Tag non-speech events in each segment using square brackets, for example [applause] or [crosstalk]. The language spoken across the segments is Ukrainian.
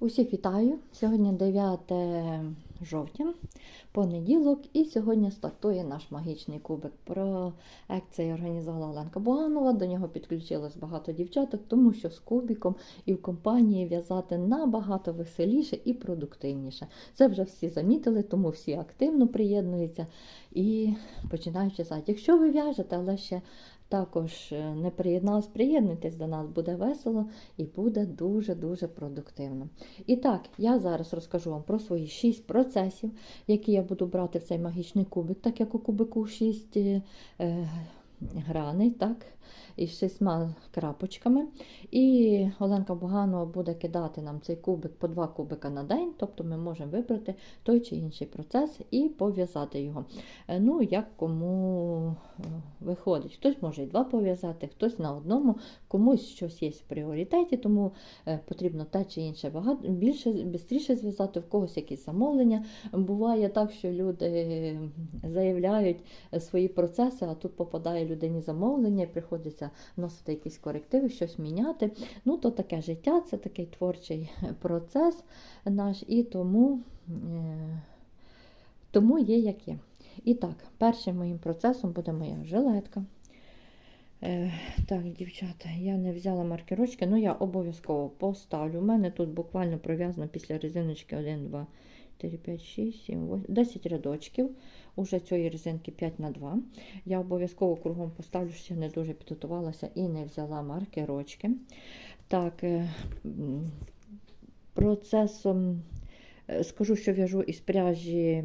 Усіх вітаю! Сьогодні 9 жовтня, понеділок, і сьогодні стартує наш магічний кубик. Проект цей організувала Оленка Буганова. До нього підключилось багато дівчаток, тому що з кубиком і в компанії в'язати набагато веселіше і продуктивніше. Це вже всі замітили, тому всі активно приєднуються і починають в'язати. Якщо ви в'яжете, але ще також е, не приєдналися, приєднуйтесь до нас, буде весело і буде дуже-дуже продуктивно. І так, я зараз розкажу вам про свої 6 процесів, які я буду брати в цей магічний кубик, так як у кубику 6 е, е, граней, так, із шістьма крапочками. І Оленка Буганова буде кидати нам цей кубик по два кубика на день, тобто ми можемо вибрати той чи інший процес і пов'язати його. Е, Ну, як кому е, виходить. Хтось може і два пов'язати, хтось на одному, комусь щось є в пріоритеті, тому е, потрібно те чи інше багато, більше, швидше зв'язати, в когось якісь замовлення. Буває так, що люди заявляють свої процеси, а тут попадає людині замовлення, приходиться вносити якісь корективи, щось міняти. Ну, то таке життя, це такий творчий [laughs] процес наш, і тому, е, тому є як є. І так, першим моїм процесом буде моя жилетка. Е, так, дівчата, я не взяла маркерочки, але я обов'язково поставлю. У мене тут буквально пров'язано після резиночки 1, 2, 4, 5, 6, 7, 8, 10 рядочків. Уже цієї резинки 5 на 2. Я обов'язково кругом поставлю, ще не дуже підготувалася і не взяла маркерочки. Так, е, процесом е, скажу, що в'яжу із пряжі.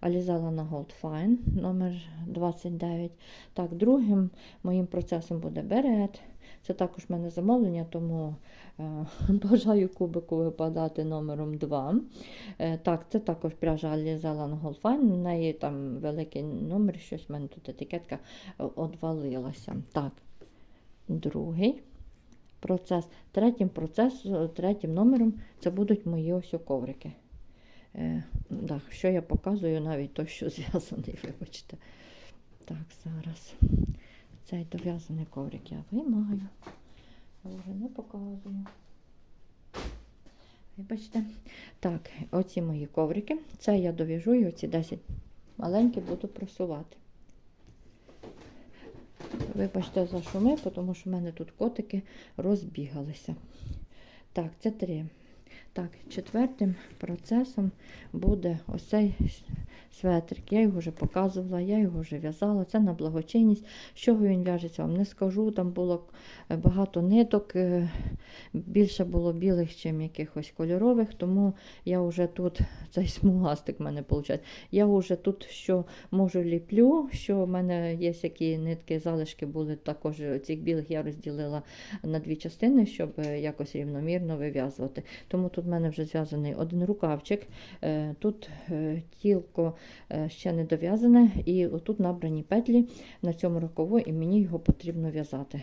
Алізала на Gold Fine номер 29. Так, другим моїм процесом буде берет. Це також в мене замовлення, тому е, [laughs] бажаю кубику випадати номером 2. Е, так, це також пряжа на Gold У неї там великий номер, щось в мене тут етикетка е, одвалилася. Так, другий процес. Третім процес, третім номером це будуть мої ось коврики. Е, так, що я показую, навіть той, що [laughs] зв'язаний, вибачте. Так, зараз. Цей дов'язаний коврик я виймаю. Я вже не показую. Вибачте. Так, оці мої коврики. Це я дов'яжу і оці 10 маленькі буду просувати. Вибачте за шуми, тому що в мене тут котики розбігалися. Так, це три. Так, четвертим процесом буде ось цей светрик. Я його вже показувала, я його вже в'язала. Це на благочинність. З чого він в'яжеться, вам не скажу. Там було багато ниток, е, більше було білих, ніж якихось кольорових, тому я вже тут, [laughs] цей смугастик в мене виходить, я вже тут що можу ліплю, що в мене є які нитки, залишки були також цих білих, я розділила на дві частини, щоб е, якось рівномірно вив'язувати. Тому тут в мене вже зв'язаний один рукавчик, е, тут е, тілко е, ще не дов'язане, і отут набрані петлі на цьому рукаву, і мені його потрібно в'язати.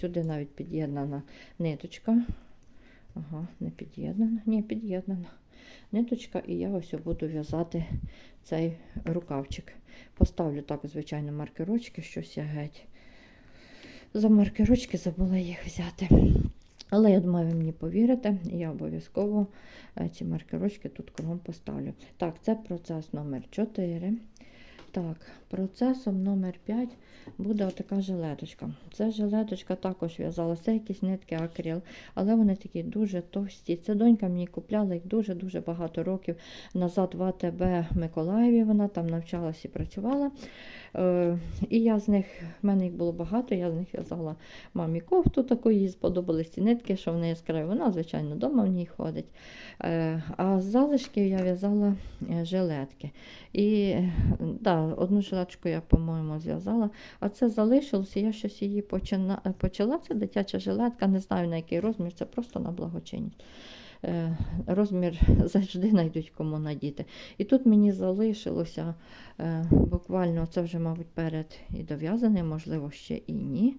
Сюди навіть під'єднана ниточка. Ага, не під'єднана, ні, під'єднана ниточка, і я ось буду в'язати цей рукавчик. Поставлю так, звичайно, маркерочки, щось я геть. За маркерочки забула їх взяти. Але я думаю, ви мені повірите, я обов'язково е, ці маркерочки тут кругом поставлю. Так, це процес номер 4. Так, процесом номер 5 буде отака жилеточка. Це жилеточка також в'язала, це якісь нитки акрил, але вони такі дуже товсті. Це донька мені купляла їх дуже-дуже багато років назад в АТБ Миколаєві. Вона там навчалася і працювала. Е, І я з них, в мене їх було багато, я з них в'язала мамі кофту таку, їй сподобались ці нитки, що вони яскраві. Вона, звичайно, вдома в ній ходить. Е, А з залишків я в'язала е, жилетки. І да, одну жилетку я, по-моєму, зв'язала, а це залишилося, я щось її почина... почала. Це дитяча жилетка, не знаю на який розмір, це просто на благочинність. Е, Розмір [laughs] завжди знайдуть кому надіти. І тут мені залишилося е, буквально, це вже, мабуть, перед і дов'язане, можливо, ще і ні.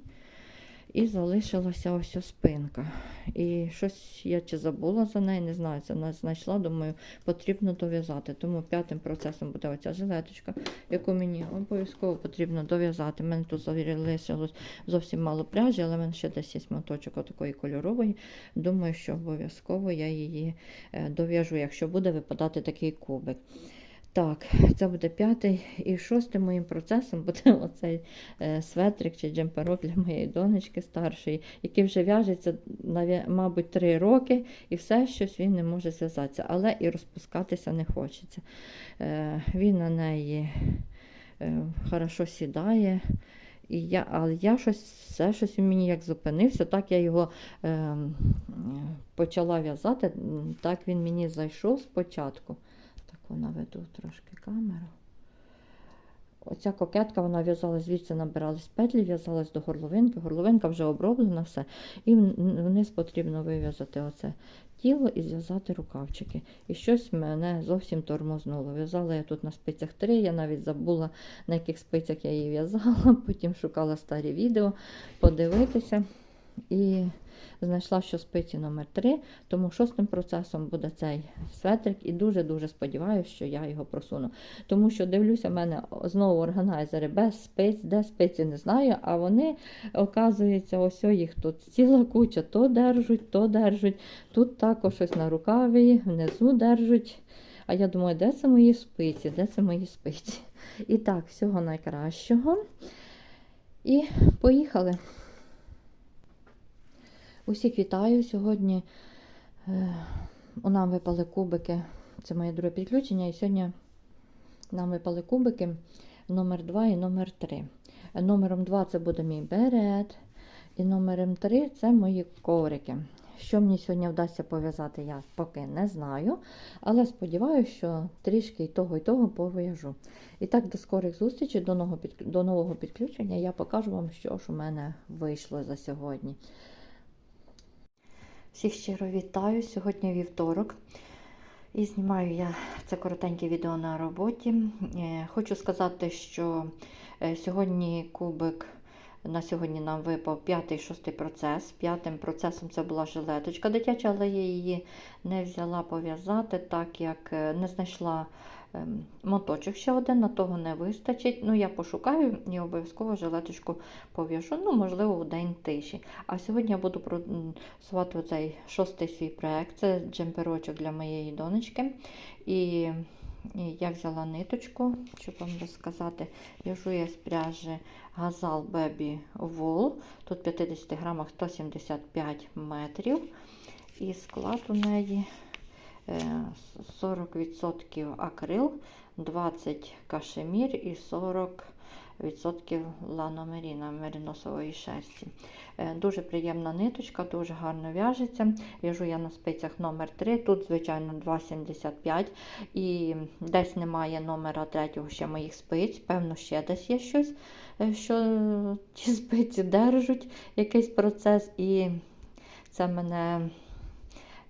І залишилася ось спинка. І щось я чи забула за неї, не знаю, не знайшла, думаю, потрібно дов'язати. Тому п'ятим процесом буде оця жилеточка, яку мені обов'язково потрібно дов'язати. У мене тут залишилось зовсім мало пряжі, але в мене ще десь є моточок отакої кольорової. Думаю, що обов'язково я її е, дов'яжу, якщо буде випадати такий кубик. Так, це буде п'ятий і шостим моїм процесом буде [laughs] оцей е, светрик чи джемперок для моєї донечки старшої, який вже в'яжеться, мабуть, три роки, і все щось він не може зв'язатися, але і розпускатися не хочеться. Е, він на неї е, хорошо сідає. І я, але я щось, все щось він мені як зупинився, так я його е, почала в'язати, так він мені зайшов спочатку. Так наведу трошки камеру. Оця кокетка, вона в'язалась звідси набирались петлі, в'язалась до горловинки. Горловинка вже оброблена все. І вниз потрібно вив'язати оце тіло і зв'язати рукавчики. І щось мене зовсім тормознуло. В'язала я тут на спицях 3, я навіть забула, на яких спицях я її в'язала. [laughs] Потім шукала старі відео, подивитися. І знайшла, що спиці номер 3, тому шостим процесом буде цей светрик, і дуже-дуже сподіваюся, що я його просуну. Тому що дивлюся, в мене знову органайзери без спиць, де спиці не знаю, а вони, оказується, ось їх тут ціла куча, то держуть, то держуть. Тут також щось на рукаві, внизу держуть. А я думаю, де це мої спиці? Де це мої спиці? І так, всього найкращого. І поїхали. Усіх вітаю. Сьогодні е, у нам випали кубики. Це моє друге підключення. І сьогодні нам випали кубики номер 2 і номер 3. Номером 2 це буде мій берет. І номером 3 це мої коврики. Що мені сьогодні вдасться пов'язати, я поки не знаю. Але сподіваюся, що трішки і того, і того пов'яжу. І так, до скорих зустрічей, до нового, підк- до нового підключення я покажу вам, що ж у мене вийшло за сьогодні. Всіх щиро вітаю. Сьогодні вівторок. І знімаю я це коротеньке відео на роботі. Е, Хочу сказати, що е, сьогодні кубик. На сьогодні нам випав п'ятий шостий процес. П'ятим процесом це була жилеточка дитяча, але я її не взяла пов'язати, так як е, не знайшла моточок ще один, на того не вистачить. Ну, я пошукаю і обов'язково жилеточку пов'яжу, ну, можливо, в день тиші. А сьогодні я буду просувати оцей шостий свій проект. Це джемперочок для моєї донечки. І я взяла ниточку, щоб вам розказати. В'яжу я з пряжі Газал Baby Wool. Тут в 50 грамах 175 метрів. І склад у неї 40% акрил, 20 кашемір і 40% ланомеріна мериносової шерсті. Е, Дуже приємна ниточка, дуже гарно в'яжеться. В'яжу я на спицях номер 3 тут, звичайно, 2,75 і десь немає номера третього ще моїх спиць. Певно, ще десь є щось, е, що ті спиці держать якийсь процес, і це мене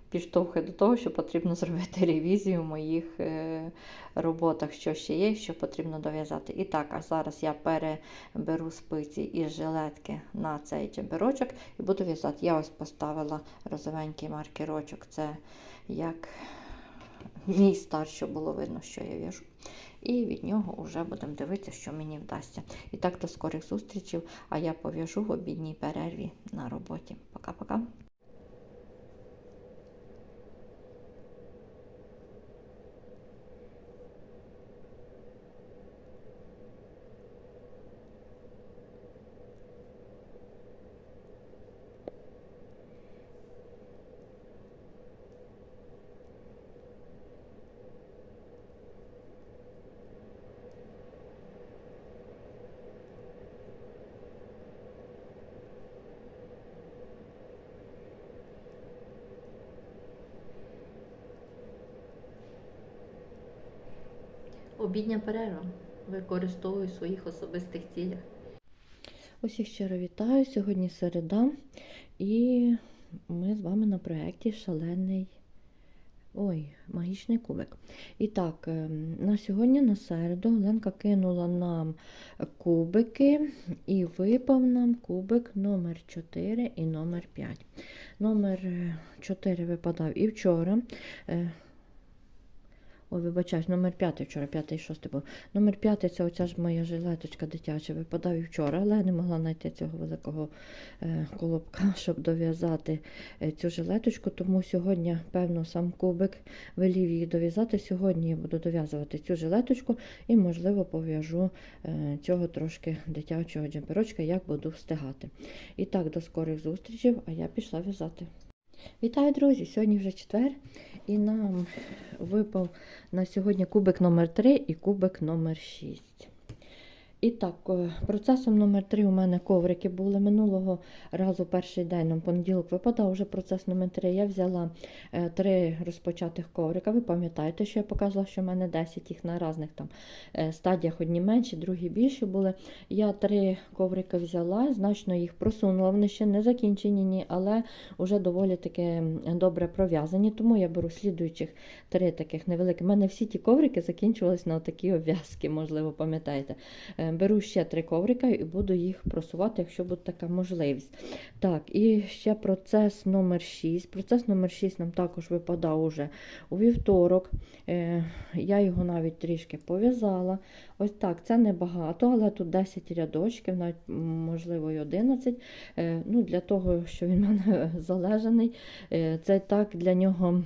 підштовхує до того, що потрібно зробити ревізію в моїх е, роботах, що ще є, що потрібно дов'язати. І так, а зараз я переберу спиці із жилетки на цей джемперочок і буду в'язати. Я ось поставила розовенький маркерочок. Це як мій старт, щоб було видно, що я в'яжу. І від нього вже будемо дивитися, що мені вдасться. І так, до скорих зустрічей, а я пов'яжу в обідній перерві на роботі. Пока-пока. Обідня перерва. Використовую в своїх особистих цілях. Усіх щиро вітаю. Сьогодні середа, і ми з вами на проєкті Шалений Ой, магічний кубик. І так, ем, на сьогодні, на середу, Ленка кинула нам кубики і випав нам кубик номер 4 і номер 5. Номер 4 випадав і вчора. Ой, вибачаюсь, номер 5 вчора, 5 і 6 був. Номер 5 це оця ж моя жилеточка дитяча випадав і вчора, але я не могла знайти цього великого е, колобка, [laughs] щоб дов'язати е, цю жилеточку. Тому сьогодні, певно, сам кубик велів її дов'язати. Сьогодні я буду дов'язувати цю жилеточку і, можливо, пов'яжу е, цього трошки дитячого джемперочка, як буду встигати. І так, до скорих зустрічей, а я пішла в'язати. Вітаю, друзі! Сьогодні вже четвер, і нам випав на сьогодні кубик номер 3 і кубик номер 6. І так, е, процесом номер 3 у мене коврики були. Минулого разу перший день, на понеділок випадав вже процес номер 3. Я взяла е, три розпочатих коврика. Ви пам'ятаєте, що я показувала, що в мене 10 їх на різних там е, стадіях одні менші, другі більші були. Я три коврика взяла, значно їх просунула. Вони ще не закінчені, ні, але вже доволі таки добре пров'язані. Тому я беру слідуючих три таких невеликих. У мене всі ті коврики закінчувались на такі обв'язки, можливо, пам'ятаєте. Беру ще три коврика і буду їх просувати, якщо буде така можливість. Так, і ще процес номер 6. Процес номер 6 нам також випадав уже у вівторок. Е, Я його навіть трішки пов'язала. Ось так, це небагато, але тут 10 рядочків, навіть можливо і 11. Е, Ну, Для того, що він в [laughs] мене залежаний, е, це так для нього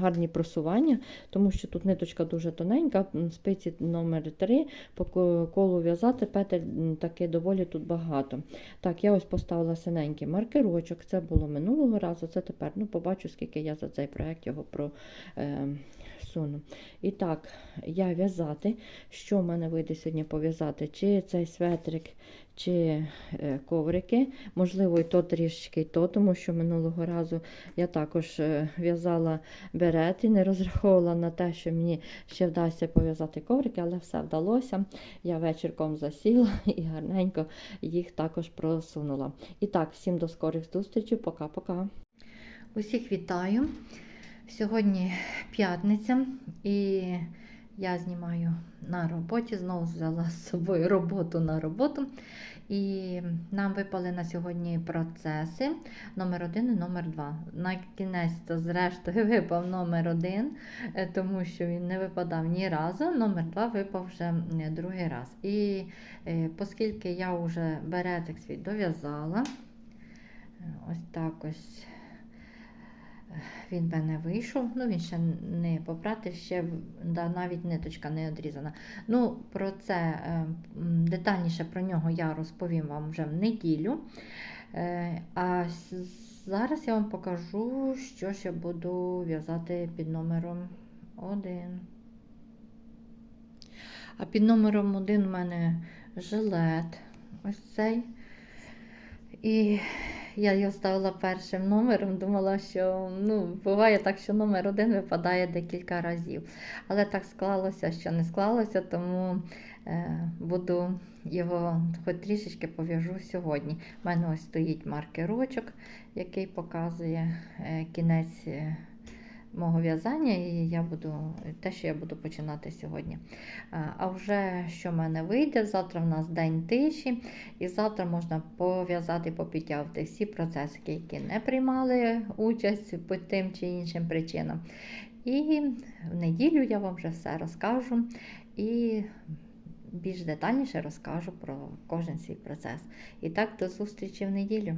гарні просування, тому що тут ниточка дуже тоненька, спиці номер 3 по ко- колу в'язати петель таки доволі тут багато. Так, я ось поставила синенький маркерочок, це було минулого разу, це тепер ну, побачу, скільки я за цей проект його просуну. І так, я в'язати. Що в мене вийде сьогодні пов'язати? Чи цей светрик, чи е, коврики. Можливо, і то трішки, і то, тому що минулого разу я також е, в'язала берет і не розраховувала на те, що мені ще вдасться пов'язати коврики, але все вдалося. Я вечірком засіла [laughs] і гарненько їх також просунула. І так, всім до скорих зустрічей. Пока-пока. Усіх вітаю. Сьогодні п'ятниця і я знімаю на роботі. Знову взяла з собою роботу на роботу. І нам випали на сьогодні процеси номер 1 і номер 2. На кінець, то зрештою, [laughs] випав номер 1, тому що він не випадав ні разу. Номер 2 випав вже другий раз. І е, оскільки я вже беретик свій дов'язала, е, ось так ось він в мене вийшов. Ну, він ще не попрати, ще да, навіть ниточка не одрізана. Ну, про це е, детальніше про нього я розповім вам вже в неділю. Е, А зараз я вам покажу, що я буду в'язати під номером 1. А під номером 1 у мене жилет. Ось цей. І я його ставила першим номером, думала, що ну, буває так, що номер один випадає декілька разів. Але так склалося, що не склалося, тому е, буду його хоч трішечки пов'яжу сьогодні. У мене ось стоїть маркерочок, який показує е, кінець. Мого в'язання, і я буду те, що я буду починати сьогодні. А, вже що в мене вийде, завтра в нас день тиші, і завтра можна пов'язати, попідтягувати всі процеси, які не приймали участь по тим чи іншим причинам. І в неділю я вам вже все розкажу і більш детальніше розкажу про кожен свій процес. І так, до зустрічі в неділю.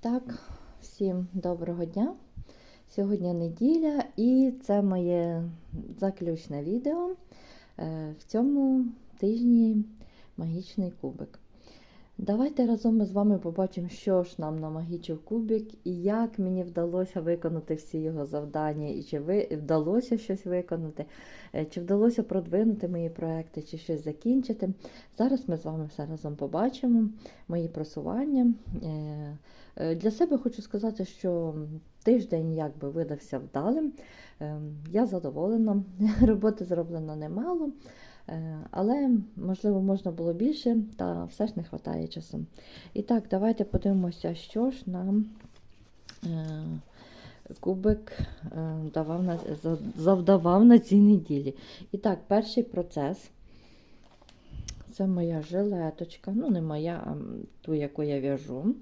Так, всім доброго дня. Сьогодні неділя, і це моє заключне відео е, в цьому тижні магічний кубик. Давайте разом ми з вами побачимо, що ж нам намагічив кубик і як мені вдалося виконати всі його завдання, і чи ви вдалося щось виконати, е, чи вдалося продвинути мої проекти, чи щось закінчити. Зараз ми з вами все разом побачимо, мої просування. Е, Для себе хочу сказати, що тиждень якби видався вдалим. Е, Я задоволена, [laughs] роботи зроблено немало. Е, Але, можливо, можна було більше, та все ж не вистачає часу. І так, давайте подивимося, що ж нам е, кубик е, давав на, завдавав на цій неділі. І так, перший процес. Це моя жилеточка. Ну, не моя, а ту, яку я в'яжу.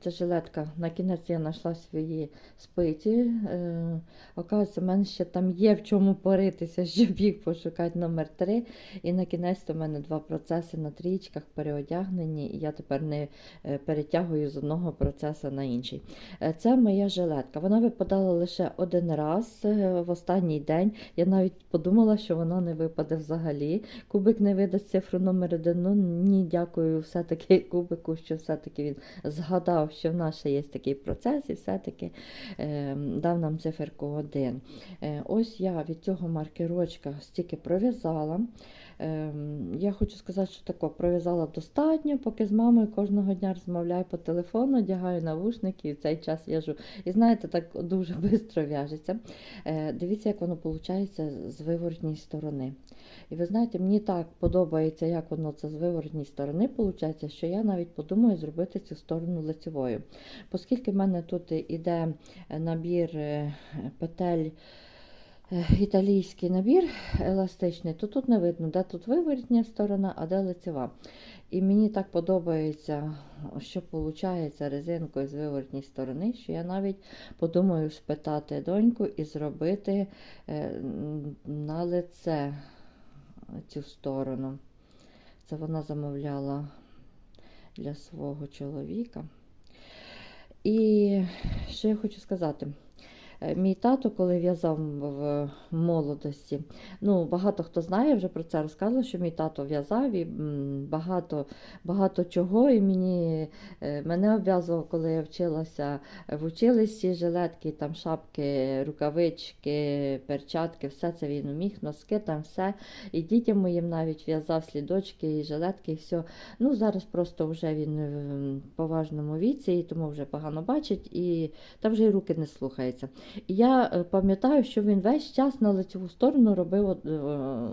Це жилетка. На кінець я знайшла свої спиці. Е, Оказується, в мене ще там є в чому поритися, [laughs] щоб їх пошукати номер 3. І на кінець в мене два процеси на трієчках переодягнені, і я тепер не е, перетягую з одного процесу на інший. Е, Це моя жилетка. Вона випадала лише один раз в останній день. Я навіть подумала, що вона не випаде взагалі. Кубик не видасть цифру номер один. Ну ні, дякую все-таки кубику, що все-таки він згадав, що в нас ще є такий процес, і все-таки е, дав нам циферку один. Е, ось я від цього маркерочка стільки пров'язала. Ем, Я хочу сказати, що тако пров'язала достатньо, поки з мамою кожного дня розмовляю по телефону, одягаю навушники і в цей час в'яжу. І знаєте, так дуже швидко в'яжеться. Е, Дивіться, як воно виходить з виворотній сторони. І ви знаєте, мені так подобається, як воно це з виворотній сторони виходить, що я навіть подумаю зробити цю сторону лицевою. Оскільки в мене тут іде набір е, петель. Е, Італійський набір еластичний, то тут не видно, де тут виворотня сторона, а де лицева. І мені так подобається, що виходить резинкою з виворотній сторони, що я навіть подумаю спитати доньку і зробити е, на лице цю сторону. Це вона замовляла для свого чоловіка. І що я хочу сказати? Е, Мій тато, коли в'язав в молодості, ну багато хто знає вже про це розказував, що мій тато в'язав і багато, багато чого. І мені е, мене обв'язував, коли я вчилася в училищі, жилетки, там шапки, рукавички, перчатки, все це він уміг, носки, там все. І дітям моїм навіть в'язав слідочки, і жилетки, і все. Ну зараз просто вже він в поважному віці, і тому вже погано бачить, і та вже й руки не слухаються. І я е, пам'ятаю, що він весь час на лицеву сторону робив е,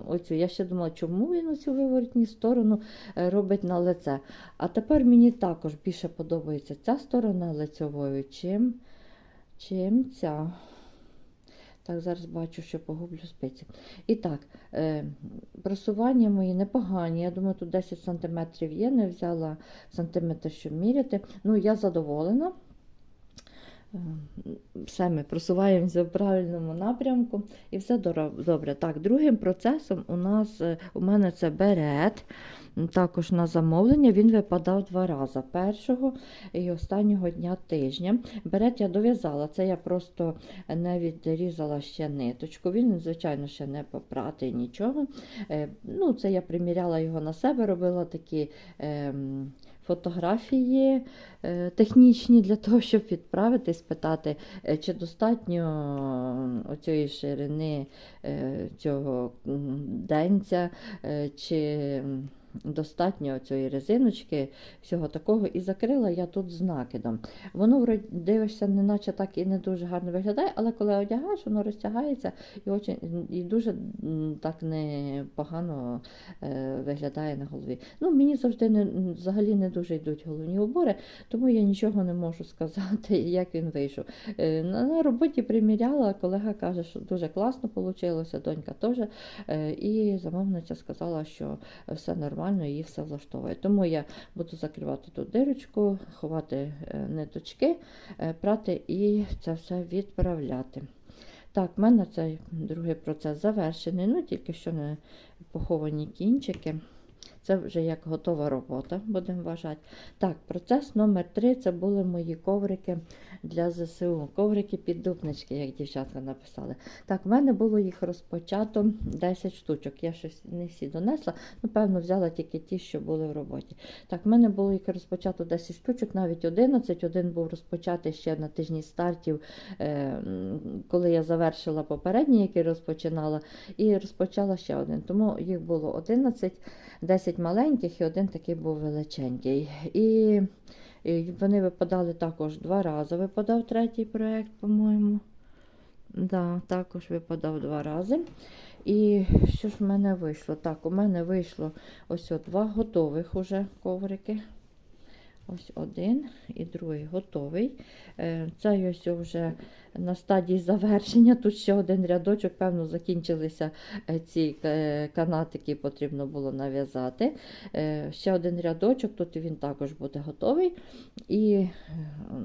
оцю. Я ще думала, чому він оцю виворотню сторону е, робить на лице. А тепер мені також більше подобається ця сторона лицевою, чим, чим ця. Так, зараз бачу, що погублю спиці. І так, просування мої непогані. Я думаю, тут 10 см є, не взяла сантиметр, щоб міряти. Ну, я задоволена. Все ми просуваємося в правильному напрямку і все добре. Так, другим процесом у нас е, у мене це берет. Також на замовлення він випадав два рази першого і останнього дня тижня. Берет я дов'язала, це я просто не відрізала ще ниточку. Він, звичайно, ще не попратий нічого. Е, Ну, це я приміряла його на себе, робила такі. Фотографії е, технічні для того, щоб відправити, спитати, е, чи достатньо оцієї ширини е, цього денця, е, чи достатньо цієї резиночки, всього такого. І закрила я тут з накидом. Воно дивишся, неначе так і не дуже гарно виглядає, але коли одягаєш, воно розтягається і, очень, і дуже так непогано е, виглядає на голові. Ну, мені завжди не, взагалі не дуже йдуть головні убори, тому я нічого не можу сказати, [laughs] як він вийшов. Е, На, на роботі приміряла, колега каже, що дуже класно вийшло, донька теж. Е, І замовниця сказала, що все нормально, її все влаштовує. Тому я буду закривати тут дирочку, ховати е, ниточки, е, прати і це все відправляти. Так, в мене цей другий процес завершений, ну тільки що не поховані кінчики. Це вже як готова робота, будемо вважати. Так, процес номер три це були мої коврики для ЗСУ. Коврики піддупнички, як дівчатка написали. Так, в мене було їх розпочато 10 штучок. Я щось не всі донесла, напевно, взяла тільки ті, що були в роботі. Так, в мене було їх розпочато 10 штучок, навіть 11. Один був розпочатий ще на тижні стартів, е, коли я завершила попередній, який розпочинала, і розпочала ще один. Тому їх було 11. 10 маленьких і один такий був величенький. І, вони випадали також два рази. Випадав третій проєкт, по-моєму. Да, також випадав два рази. І що ж в мене вийшло? Так, у мене вийшло ось два готових уже коврики. Ось один і другий готовий. Е, Це ось вже на стадії завершення. Тут ще один рядочок, певно, закінчилися е, ці е, канатики, потрібно було нав'язати. Е, Ще один рядочок, тут він також буде готовий. І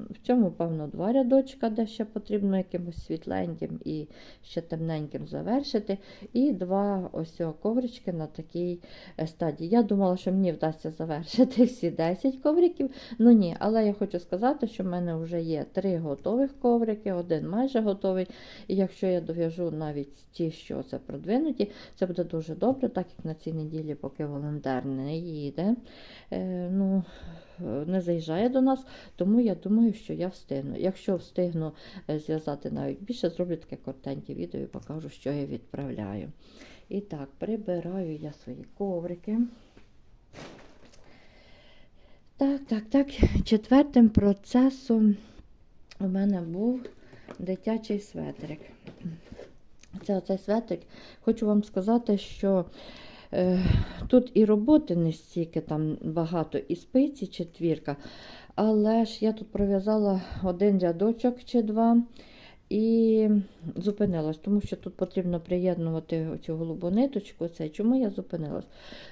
в цьому, певно, два рядочка, де ще потрібно якимось світленьким і ще темненьким завершити. І два ось коврички на такій стадії. Я думала, що мені вдасться завершити всі 10 ковриків. Ну ні, але я хочу сказати, що в мене вже є три готових коврики, один майже готовий. І якщо я дов'яжу навіть ті, що це продвинуті, це буде дуже добре, так як на цій неділі, поки волонтер не їде, е, ну, не заїжджає до нас, тому я думаю, що я встигну. Якщо встигну е, зв'язати навіть більше, зроблю таке коротеньке відео і покажу, що я відправляю. І так, прибираю я свої коврики. Так, так, так. Четвертим процесом у мене був дитячий светрик. Це оцей светрик. Хочу вам сказати, що е, тут і роботи не стільки там багато, і спиці четвірка, але ж я тут пров'язала один рядочок чи два. І зупинилась, тому що тут потрібно приєднувати цю голубу ниточку. Це. Чому я зупинилась?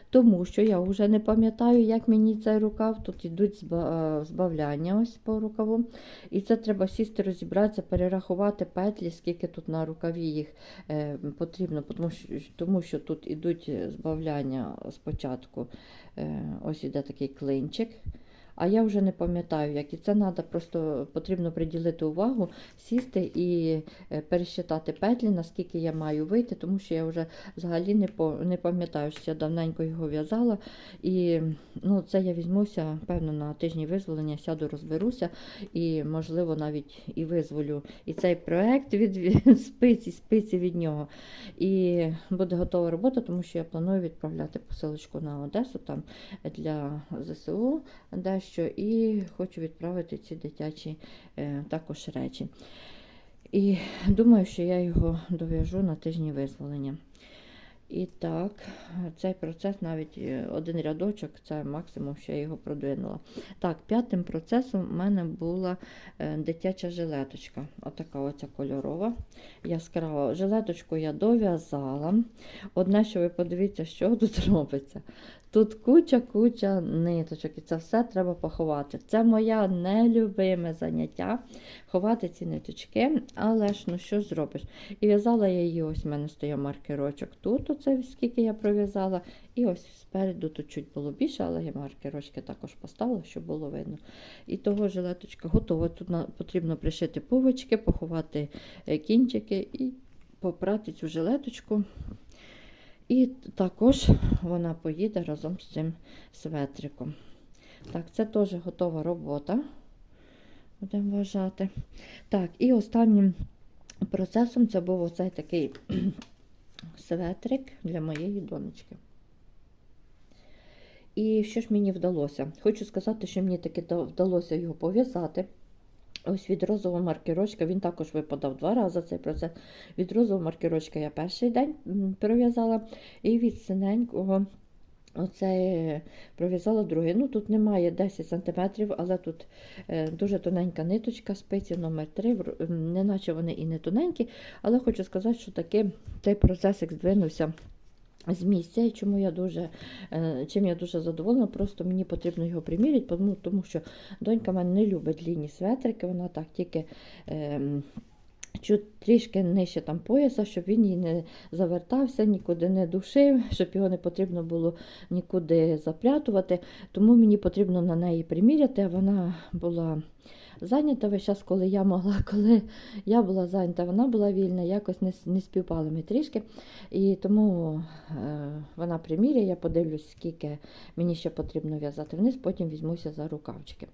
Тому що я вже не пам'ятаю, як мені цей рукав. Тут йдуть е, збавляння ось по рукаву. І це треба сісти, розібратися, перерахувати петлі, скільки тут на рукаві їх е, потрібно, тому що, тому що тут йдуть збавляння спочатку. Е, ось іде такий клинчик. А я вже не пам'ятаю, як і це треба, просто потрібно приділити увагу, сісти і е, пересчитати петлі, наскільки я маю вийти, тому що я вже взагалі не по- не пам'ятаю, що я давненько його в'язала. І ну, це я візьмуся, певно, на тижні визволення, сяду, розберуся і, можливо, навіть і визволю і цей проект від, від спиці, спиці від нього. І буде готова робота, тому що я планую відправляти посилочку на Одесу там для ЗСУ дещо, і хочу відправити ці дитячі е, також речі. І думаю, що я його дов'яжу на тижні визволення. І так, цей процес навіть е, один рядочок, це максимум, що я його продвинула. Так, п'ятим процесом в мене була е, дитяча жилеточка. Отака оця кольорова, яскрава. Жилеточку я дов'язала. Одне, що ви подивіться, що тут [laughs] робиться. Тут куча-куча ниточок, і це все треба поховати. Це моє нелюбиме заняття ховати ці ниточки, але ж ну що зробиш? І в'язала я її, ось в мене стояв маркерочок тут, оце скільки я пров'язала. І ось спереду тут чуть було більше, але я маркерочки також поставила, щоб було видно. І того жилеточка готова. Тут потрібно пришити пувочки, поховати е, кінчики і попрати цю жилеточку. І також вона поїде разом з цим светриком. Так, це теж готова робота. Будемо вважати. Так, і останнім процесом це був оцей такий [clears throat] светрик для моєї донечки. І що ж мені вдалося? Хочу сказати, що мені таки вдалося його пов'язати. Ось від розового маркерочка, він також випадав два рази цей процес. Від розового маркерочка я перший день пров'язала, і від синенького оце е, пров'язала другий. Ну тут немає 10 см, але тут е, дуже тоненька ниточка, спиці номер 3 неначе вони і не тоненькі, але хочу сказати, що таки цей процесик здвинувся. З місця, і чому я дуже, е, чим я дуже задоволена, просто мені потрібно його приміряти, тому, що донька мене не любить лінні светрики, вона так тільки чуть трішки нижче там пояса, щоб він її не завертався, нікуди не душив, щоб його не потрібно було нікуди запрятувати. Тому мені потрібно на неї приміряти, а вона була зайнята весь час, коли я могла, [laughs] коли я була зайнята, вона була вільна, якось не, не співпали ми трішки. І тому е, вона приміряє, я подивлюсь, скільки мені ще потрібно в'язати вниз, потім візьмуся за рукавчики.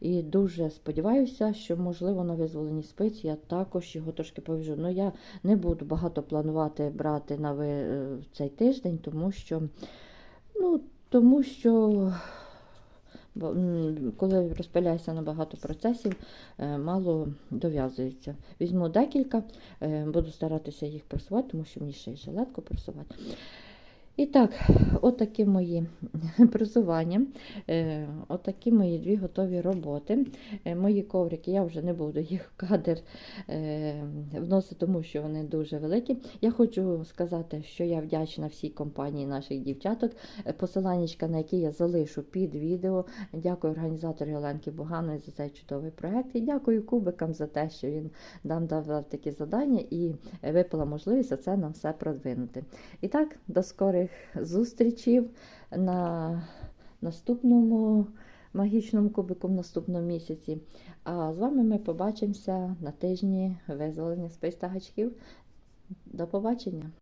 І дуже сподіваюся, що, можливо, на визволені спиці я також його трошки пов'яжу. Ну, я не буду багато планувати брати на ви, е, цей тиждень, тому що, ну, тому що. Бо, Коли розпиляється на багато процесів, е, мало дов'язується. Візьму декілька, е, буду старатися їх просувати, тому що мені ще й жилетку просувати. І так, отакі мої [laughs] просування, е, отакі мої дві готові роботи. Е, Мої коврики, я вже не буду їх в кадр е, вносити, тому що вони дуже великі. Я хочу сказати, що я вдячна всій компанії наших дівчаток, посиланнячка на які я залишу під відео. Дякую організаторі Оленки Буганої за цей чудовий проект. І дякую кубикам за те, що він нам дав такі завдання і випала можливість оце нам все продвинути. І так, до скорих зустрічів на наступному магічному кубику в наступному місяці. А з вами ми побачимося на тижні визволення спецтагачків. До побачення!